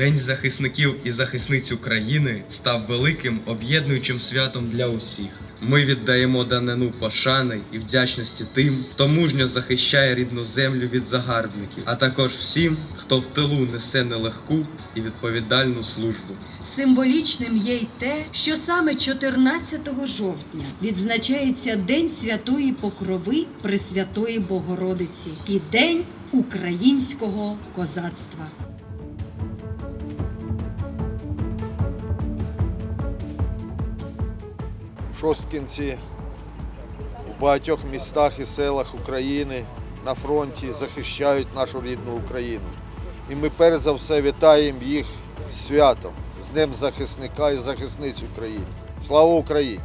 День захисників і захисниць України став великим об'єднуючим святом для усіх. Ми віддаємо данину пошани і вдячності тим, хто мужньо захищає рідну землю від загарбників, а також всім, хто в тилу несе нелегку і відповідальну службу. Символічним є й те, що саме 14 жовтня відзначається День Святої Покрови Пресвятої Богородиці і День українського козацтва. Шосткінці у багатьох містах і селах України на фронті захищають нашу рідну Україну. І ми перш за все вітаємо їх святом, з Днем захисника і захисниць України. Слава Україні!